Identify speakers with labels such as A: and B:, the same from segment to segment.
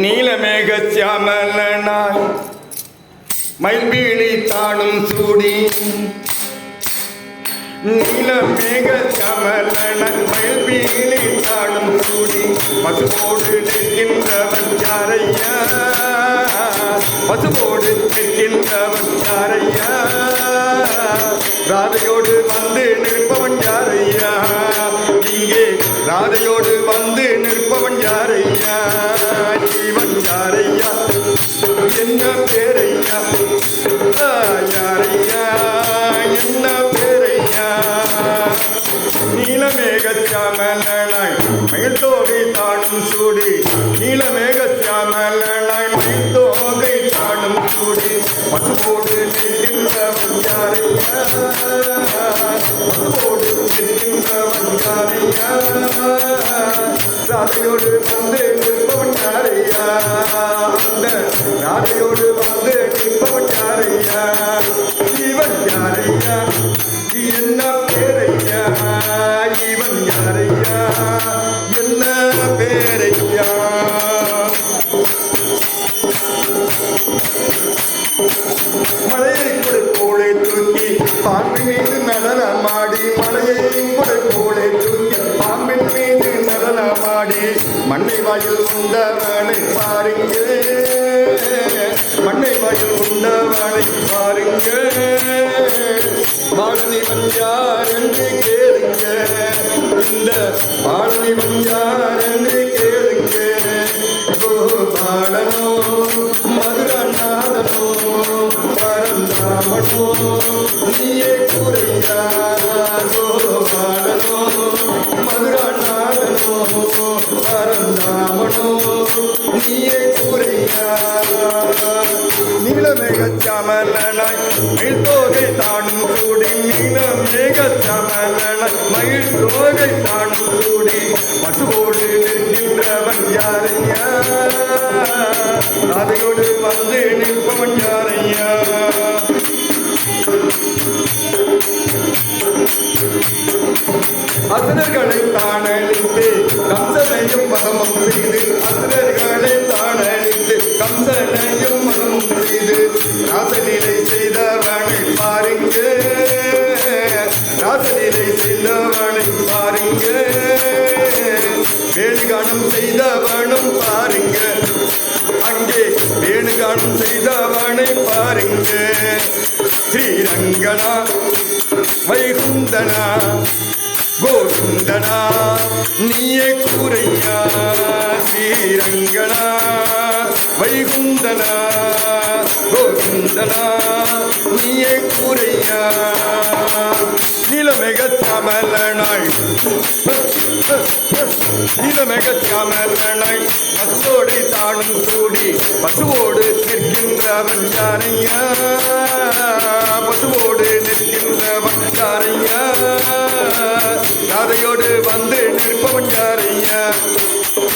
A: நீலமேக சியாமலனாய் மயில்பீழி தானும் சூடி. நீலமேக சியாமலனாய் மயில்பீழி தானும் சூடி. பசுவோடு நிற்கின்றவன் யாரையா? பசுவோடு ராதையோடு வந்து நிற்பவன் யாரையா? இங்கே ராதையோடு வந்து நிற்பவன் யாரையா? ஜீவன் யாரையா? என்ன பேரையா? யாரையா? என்ன பேரையா? நீலமேக சியாமலனாய் மயில் தோகை தானும் சூடி. நீலமேக சியாமலனாய் மயில் தோகை தானும் சூடி. பசுவோடு ராதையோடு வந்து நிற்பவன் யாரையா அந்த ராதையோடு வந்து நிற்பவன் யாரையா இவன் யாரையா? என்ன பேரையா? இவன் யாரையா? என்ன பேரையா? மலையை கூட தூக்கி பாம்பின் மீது நடனமாடி மலையை மண்ணை வாயில் உண்டவனை பாருங்க. மண்ணை வாயில் உண்டவனை பாருங்க. பாலனிவன் யார் என்று கேளுங்க. இந்த பாலனிவன் யார் என்று கேளுங்க. கோபாலனோ மதுரநாதனோ பரந்தாமனோ நீயே கூறையா பரந்தாமனோ நீயே கூறையா? நீலமேக சமலனாய் தோகை தானும் சூடி நீலமேக மயில் தோகை தானும் சூடி பசுவோடு நிற்கின்றவன் யாரையா? வந்து நிற்பவன் யாரையா? ராசநிலை செய்தவனை பாருங்க. ராசநிலை செய்தவனை பாருங்க. வேணுகானம் செய்தவனும் பாருங்க. அங்கே வேணுகானம் செய்தவனை பாருங்க. ஸ்ரீரங்கனா வைகுந்தனா கோவிந்தனா நீயே கூறையா ஸ்ரீரங்கனா வைகுந்தனா. கோவிந்தனா நீயே கூரையா? நீலமேக சமலனாய் நீலமேக சமலனாய் பசுவோடு தானும் கூடி பசுவோடு நிற்கின்றவன் யாரையா பசுவோடு நிற்கின்றவன் யாரையா ராதையோடு வந்து நிற்பவன் யாரையா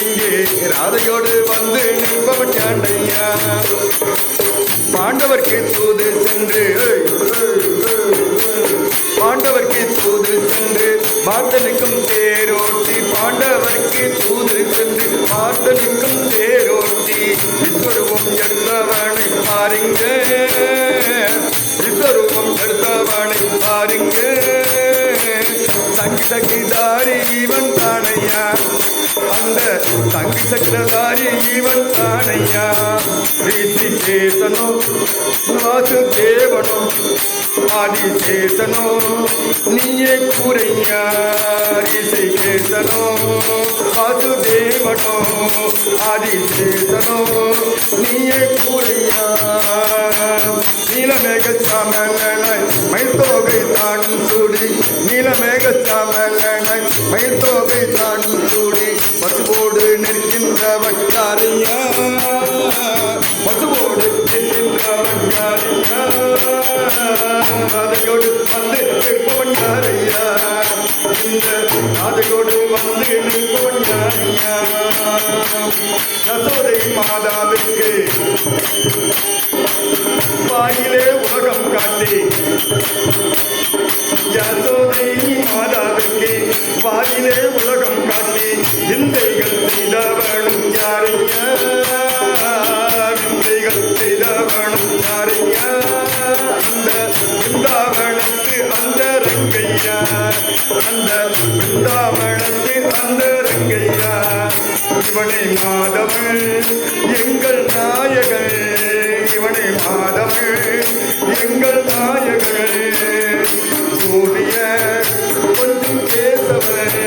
A: இங்கே ராதையோடு வந்து நிற்பவன் யாண்டையா பாண்டவர்க்கு தூது சென்று. பாண்டவர்க்கு தூது சென்று. பார்த்தனுக்கும் தேரோட்டி பாண்டவர்க்கு தூது சென்று. பார்த்தனுக்கும் தேரோட்டி விஸ்வரூபம் எடுத்தவனை பாருங்க. விஸ்வரூபம் எடுத்தவனை பாருங்க. தங்கி சங்கிதாரி இவன் தானையா? அந்த தங்கி சக்கரதாரி இவன் ரிஷிகேசனோ வாசுதேவனோ ஆதிசேஷனோ நீயே கூரையா ரிஷிகேசனோ வாசுதேவனோ ஆதிசேஷனோ நீயே கூரையா நீலமேக சாமலனாய் மைத்தோகை தானும் சூடி நீலமேக சாமலனாய் மைத்தோகை தானும் சூடி பசுவோடு நிற்கின்றவன் யாரையா பசுவோடு யசோதை மாதாவிற்கு. வாயிலே உலகம் காட்டி. யசோதை மாதாவிற்கு வாயிலே உலகம் காட்டி. விந்தைகள் செய்தவனும் யாரையா விந்தைகள் செய்தவனும் யாரையா அந்த விந்தாவனுக்கு அந்த ரங்கையா? அந்த விந்தாவனுக்கு அந்த ரங்கையா? இவனே மாதவன் எங்கள் நாயகன். இவனே மாதவன் எங்கள் நாயகன். கூடிய கொஞ்சம் கேசவன்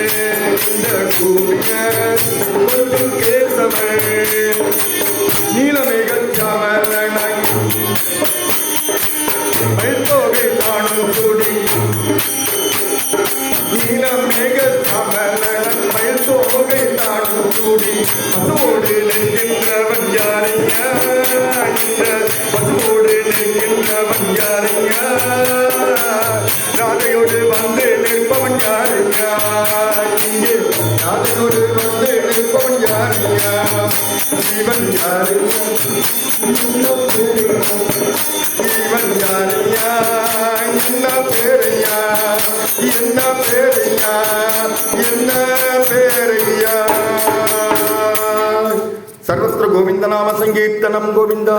A: இந்த கூடிய கொஞ்சம் கேசவன் நீலமேகல் ஜாமரணை கூடி பசுவோடு நிற்கின்றவன் யாரையா இந்த பசுவோடு நிற்கின்றவன் யாரையா ராதையோடு வந்து நிற்பவன் யாரையா இங்கே ராதையோடு வந்து நிற்பவன் யாரையா ஜீவன் யாரையா இவன் யாரையா என்ன பேரையா என்ன பேரையா గోవిందనామ సంకీర్తనం గోవింద.